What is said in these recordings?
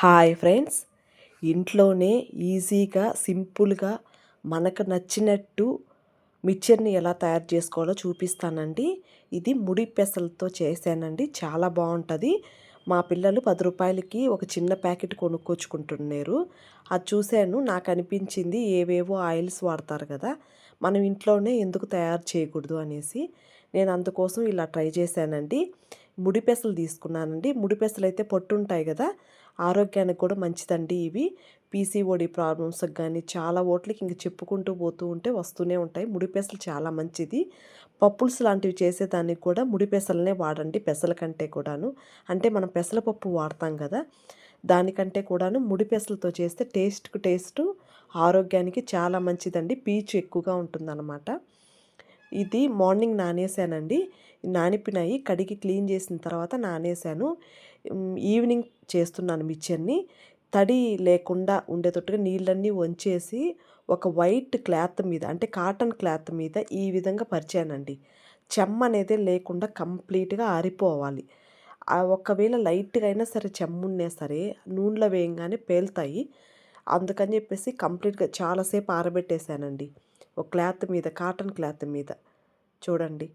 Hi friends. ఇంట్లోనే ఈజీగా సింపుల్గా మనకు నచ్చినట్టు మిక్చర్ని ఎలా తయారు చేసుకోవాలో చూపిస్తానండి. ఇది ముడి పెసలతో చేశానండి. చాలా బాగుంటుంది. మా పిల్లలు పది రూపాయలకి ఒక చిన్న ప్యాకెట్ కొనుక్కొచ్చుకుంటున్నారు. అది చూశాను నాకు అనిపించింది ఏవేవో ఆయిల్స్ వాడతారు కదా మనం ఇంట్లోనే ఎందుకు తయారు చేయకూడదు అనేసి నేను అందుకోసం ఇలా ట్రై చేశానండి. ముడిపెసలు తీసుకున్నానండి. ముడి పెసలు అయితే పొట్టు ఉంటాయి కదా ఆరోగ్యానికి కూడా మంచిదండి ఇవి. పీసీఓడి ప్రాబ్లమ్స్కి కానీ చాలా ఓట్లకి ఇంక చెప్పుకుంటూ పోతూ ఉంటే వస్తూనే ఉంటాయి. ముడిపెసలు చాలా మంచిది. పప్పుల్స్ లాంటివి చేసేదానికి కూడా ముడిపెసలనే వాడండి పెసల కంటే కూడాను. అంటే మనం పెసలపప్పు వాడతాం కదా దానికంటే కూడాను ముడి పెసలతో చేస్తే టేస్ట్కు టేస్ట్ ఆరోగ్యానికి చాలా మంచిదండి. పీచు ఎక్కువగా ఉంటుందన్నమాట. ఇది మార్నింగ్ నానేసానండి నానిపినాయి కడిగి క్లీన్ చేసిన తర్వాత నానేసాను ఈవినింగ్ చేస్తున్నాను మిక్చర్ని తడి లేకుండా ఉండేటట్టుగా నీళ్ళన్నీ వంచేసి ఒక వైట్ క్లాత్ మీద అంటే కాటన్ క్లాత్ మీద ఈ విధంగా పరిచానండి. చెమ్మ అనేది లేకుండా కంప్లీట్గా ఆరిపోవాలి. ఒకవేళ లైట్గా అయినా సరే చెమ్మున్నా సరే నూనెలో వేయంగానే పేలుతాయి. అందుకని చెప్పేసి కంప్లీట్గా చాలాసేపు ఆరబెట్టేశానండి. ఒక క్లాత్ మీద కాటన్ క్లాత్ మీద. చూడండి.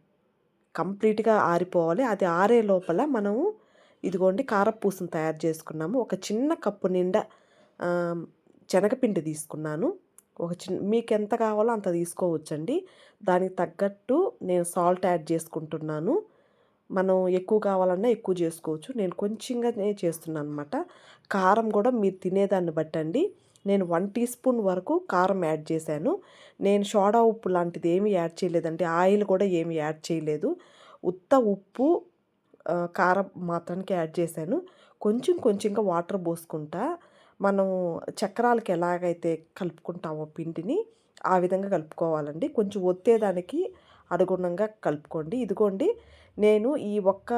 కంప్లీట్గా ఆరిపోవాలి. అది ఆరే లోపల మనము ఇదిగోండి కారపూసను తయారు చేసుకున్నాము. ఒక చిన్న కప్పు నిండా శనగపిండి తీసుకున్నాను. ఒక చిన్న మీకు ఎంత కావాలో అంత తీసుకోవచ్చండి. దానికి తగ్గట్టు నేను సాల్ట్ యాడ్ చేసుకుంటున్నాను. మనం ఎక్కువ కావాలన్నా ఎక్కువ చేసుకోవచ్చు. నేను కొంచెంగానే చేస్తున్నాను అనమాట కారం కూడా మీరు తినేదాన్ని బట్టండి. నేను వన్ టీ స్పూన్ వరకు కారం యాడ్ చేశాను. నేను సోడా ఉప్పు లాంటిది ఏమీ యాడ్ చేయలేదండి. ఆయిల్ కూడా ఏమి యాడ్ చేయలేదు. ఉత్త ఉప్పు కారం మాత్రానికి యాడ్ చేశాను. కొంచెం కొంచెంగా వాటర్ పోసుకుంటా. మనం చక్రాలకి ఎలాగైతే కలుపుకుంటామో పిండిని ఆ విధంగా కలుపుకోవాలండి. కొంచెం ఒత్తేదానికి అనుగుణంగా కలుపుకోండి. ఇదిగోండి నేను ఈ ఒక్క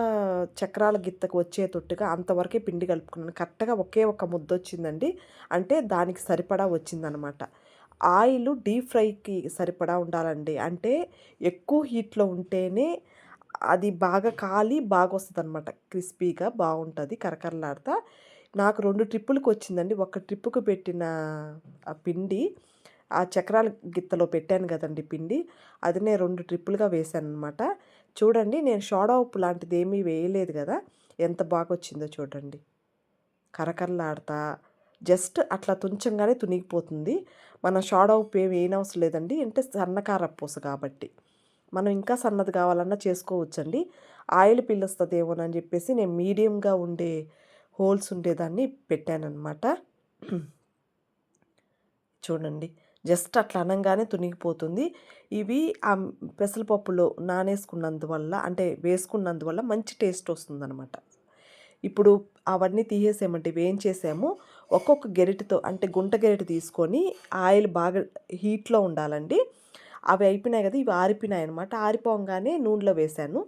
చక్రాల గిత్తకు వచ్చేటట్టుగా అంతవరకే పిండి కలుపుకున్నాను. కరెక్ట్గా ఒకే ఒక ముద్ద వచ్చిందండి. అంటే దానికి సరిపడా వచ్చిందనమాట ఆయిల్ డీప్ ఫ్రైకి సరిపడా ఉండాలండి. అంటే ఎక్కువ హీట్లో ఉంటేనే అది బాగా కాలి బాగా వస్తుంది అనమాట క్రిస్పీగా బాగుంటుంది కరకరలాడతా. నాకు రెండు ట్రిప్పులకు వచ్చిందండి. ఒక ట్రిప్పుకు పెట్టిన ఆ పిండి ఆ చక్రాల గిత్తలో పెట్టాను కదండి పిండి. అది నేను రెండు ట్రిప్పులుగా వేసాను అనమాట చూడండి నేను సోడా ఉప్పు లాంటిది ఏమీ వేయలేదు కదా ఎంత బాగా వచ్చిందో చూడండి. కరకరలాడతా జస్ట్ అట్లా తుంచంగానే తునిగిపోతుంది. మన సోడా ఉప్పు ఏమి వేయనవసరం లేదండి అంటే సన్నకార పూస కాబట్టి. మనం ఇంకా సన్నది కావాలన్నా చేసుకోవచ్చండి. ఆయిల్ పిలుస్తుందేమోనని చెప్పేసి నేను మీడియంగా ఉండే హోల్స్ ఉండేదాన్ని పెట్టానమాట చూడండి. జస్ట్ అట్లా అనగానే తునిగిపోతుంది. ఇవి ఆ పెసరపప్పులో నానేసుకున్నందువల్ల అంటే వేసుకున్నందువల్ల మంచి టేస్ట్ వస్తుందన్నమాట. ఇప్పుడు అవన్నీ తీసేసామంటే వేయించేసాము ఒక్కొక్క గెరిటితో అంటే గుంట గెరిటి తీసుకొని ఆయిల్ బాగా హీట్లో ఉండాలండి. అవి అయిపోయినాయి కదా ఇవి ఆరిపోయినాయి అనమాట ఆరిపోగానే నూనెలో వేశాను.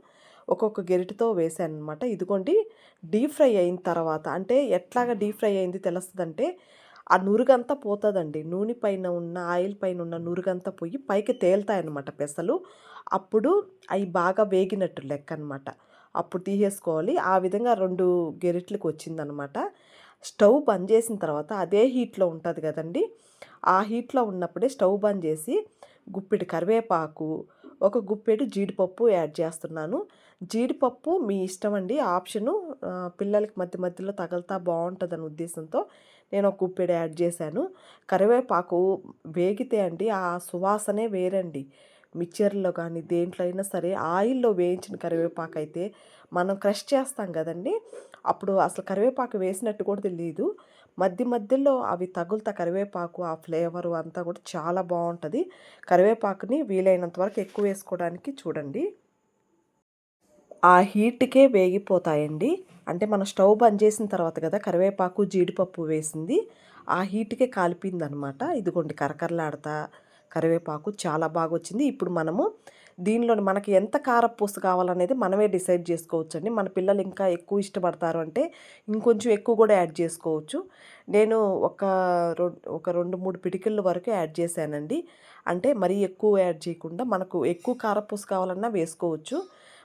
ఒక్కొక్క గెరిటితో వేసాను అనమాట ఇదిగోండి డీప్ ఫ్రై అయిన తర్వాత అంటే ఎట్లాగా డీప్ ఫ్రై అయింది తెలుస్తుందంటే ఆ నురుగంతా పోతుందండి. నూనె పైన ఉన్న ఆయిల్ పైన ఉన్న నురుగంతా పోయి పైకి తేలుతాయి అనమాట పెసలు. అప్పుడు అవి బాగా వేగినట్టు లెక్క అనమాట అప్పుడు తీసేసుకోవాలి. ఆ విధంగా రెండు గెరిట్లకు వచ్చిందనమాట స్టవ్ బంద్ చేసిన తర్వాత అదే హీట్లో ఉంటుంది కదండి. ఆ హీట్లో ఉన్నప్పుడే స్టవ్ బంద్ చేసి గుప్పెడు కరివేపాకు ఒక గుప్పెడు జీడిపప్పు యాడ్ చేస్తున్నాను. జీడిపప్పు మీ ఇష్టం అండి. ఆప్షను పిల్లలకి మధ్య మధ్యలో తగలుతా బాగుంటుందని ఉద్దేశంతో నేను ఒక గుప్పెడు యాడ్ చేశాను. కరివేపాకు వేగితే అండి ఆ సువాసనే వేరండి. మిక్చర్లో కానీ దేంట్లో అయినా సరే ఆయిల్లో వేయించిన కరివేపాకు అయితే మనం క్రష్ చేస్తాం కదండి. అప్పుడు అసలు కరివేపాకు వేసినట్టు కూడా తెలియదు మధ్య మధ్యలో అవి తగులుతా కరివేపాకు ఆ ఫ్లేవరు అంతా కూడా చాలా బాగుంటుంది. కరివేపాకుని వీలైనంత వరకు ఎక్కువ వేసుకోవడానికి చూడండి. ఆ హీట్కే వేగిపోతాయండి. అంటే మనం స్టవ్ బంద్ చేసిన తర్వాత కదా కరివేపాకు జీడిపప్పు వేసింది. ఆ హీట్కే కాలిపోయింది అనమాట ఇదిగోండి కరకరలాడతా కరివేపాకు చాలా బాగా వచ్చింది ఇప్పుడు మనము దీనిలో మనకి ఎంత కారపూస కావాలనేది మనమే డిసైడ్ చేసుకోవచ్చండి. మన పిల్లలు ఇంకా ఎక్కువ ఇష్టపడతారు అంటే ఇంకొంచెం ఎక్కువ కూడా యాడ్ చేసుకోవచ్చు. నేను ఒక ఒక రెండు మూడు పిడికిళ్ళ వరకు యాడ్ చేశానండి. అంటే మరీ ఎక్కువ యాడ్ చేయకుండా మనకు ఎక్కువ కారపూస కావాలన్నా వేసుకోవచ్చు.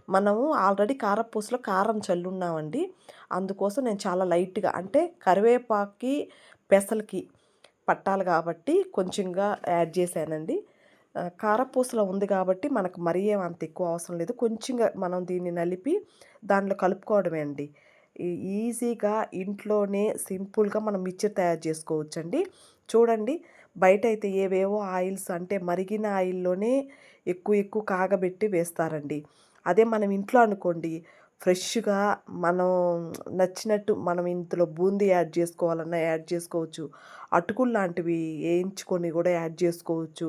మనము ఆల్రెడీ కారపూసలో కారం చల్లున్నామండి. అందుకోసం నేను చాలా లైట్గా అంటే కరివేపాకి పెసలకి పట్టాలి కాబట్టి కొంచెంగా యాడ్ చేశానండి. కారపూసలో ఉంది కాబట్టి మనకు మరీ అంత ఎక్కువ అవసరం లేదు. కొంచెంగా మనం దీన్ని నలిపి దాంట్లో కలుపుకోవడమే అండి. ఈ- ఈజీగా ఇంట్లోనే సింపుల్గా మనం మిక్చర్ తయారు చేసుకోవచ్చండి. చూడండి బయట అయితే ఏవేవో ఆయిల్స్ అంటే మరిగిన ఆయిల్లోనే ఎక్కువ ఎక్కువ కాగబెట్టి వేస్తారండి. అదే మనం ఇంట్లో అనుకోండి ఫ్రెష్గా మనం నచ్చినట్టు మనం ఇంతలో బూందీ యాడ్ చేసుకోవాలన్నా యాడ్ చేసుకోవచ్చు. అటుకులు లాంటివి వేయించుకొని కూడా యాడ్ చేసుకోవచ్చు.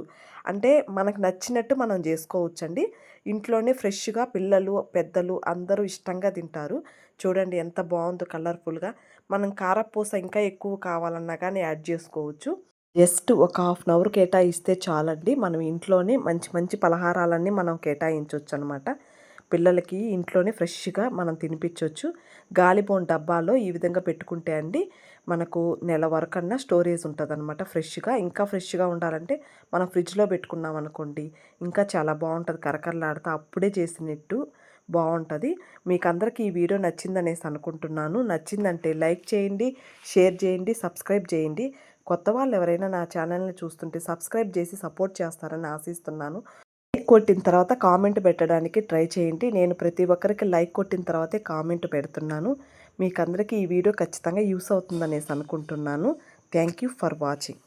అంటే మనకు నచ్చినట్టు మనం చేసుకోవచ్చు అండి ఇంట్లోనే ఫ్రెష్గా పిల్లలు పెద్దలు అందరూ ఇష్టంగా తింటారు. చూడండి ఎంత బాగుందో కలర్ఫుల్గా. మనం కారపూస ఇంకా ఎక్కువ కావాలన్నా కానీ యాడ్ చేసుకోవచ్చు. జస్ట్ ఒక హాఫ్ అన్ అవర్ కేటాయిస్తే చాలండి. మనం ఇంట్లోనే మంచి మంచి పలహారాలన్నీ మనం కేటాయించవచ్చు అనమాట పిల్లలకి ఇంట్లోనే ఫ్రెష్గా మనం తినిపించవచ్చు గాలిబోన్ డబ్బాలో ఈ విధంగా పెట్టుకుంటే అండి మనకు నెల వరకన్నా స్టోరేజ్ ఉంటుంది అనమాట ఫ్రెష్గా. ఇంకా ఫ్రెష్గా ఉండాలంటే మనం ఫ్రిడ్జ్లో పెట్టుకున్నాం అనుకోండి ఇంకా చాలా బాగుంటుంది. కరకరలాడుతూ అప్పుడే చేసినట్టు బాగుంటుంది. మీకు అందరికీ ఈ వీడియో నచ్చిందనేసి అనుకుంటున్నాను. నచ్చిందంటే లైక్ చేయండి షేర్ చేయండి సబ్స్క్రైబ్ చేయండి. కొత్త వాళ్ళు ఎవరైనా నా ఛానల్ని చూస్తుంటే సబ్స్క్రైబ్ చేసి సపోర్ట్ చేస్తారని ఆశిస్తున్నాను. లైక్ కొట్టిన తర్వాత కామెంట్ పెట్టడానికి ట్రై చేయండి. నేను ప్రతి ఒక్కరికి లైక్ కొట్టిన తర్వాతే కామెంట్ పెడుతున్నాను. మీకు అందరికీ ఈ వీడియో ఖచ్చితంగా యూస్ అవుతుందనేసి అనుకుంటున్నాను. Thank you for watching.